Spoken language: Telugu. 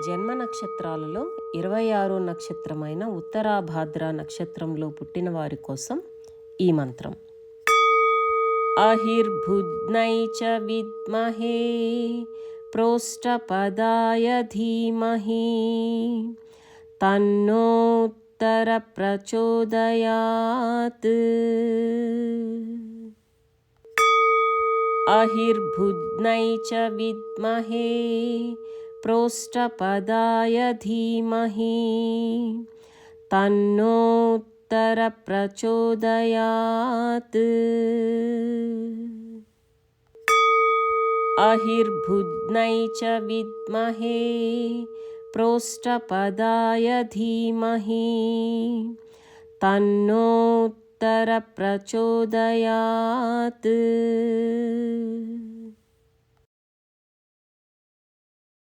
జన్మ నక్షత్రాలలో ఇరవై ఆరో నక్షత్రమైన ఉత్తరాభాద్ర నక్షత్రంలో పుట్టిన వారి కోసం ఈ మంత్రం. అహిర్భుద్నై చ విద్మహే ప్రోష్టపదాయ ధీమహి తన్నోత్తర ప్రచోదయాత్. అహిర్భుద్నై చ విద్మహే प्रोष्टपदाय धीमहि। तन्नोत्तरप्रचोदयात्। अहिर्भुज्नै च विद्महे प्रोष्टपदाय धीमहि। तन्नोत्तरप्रचोदयात्।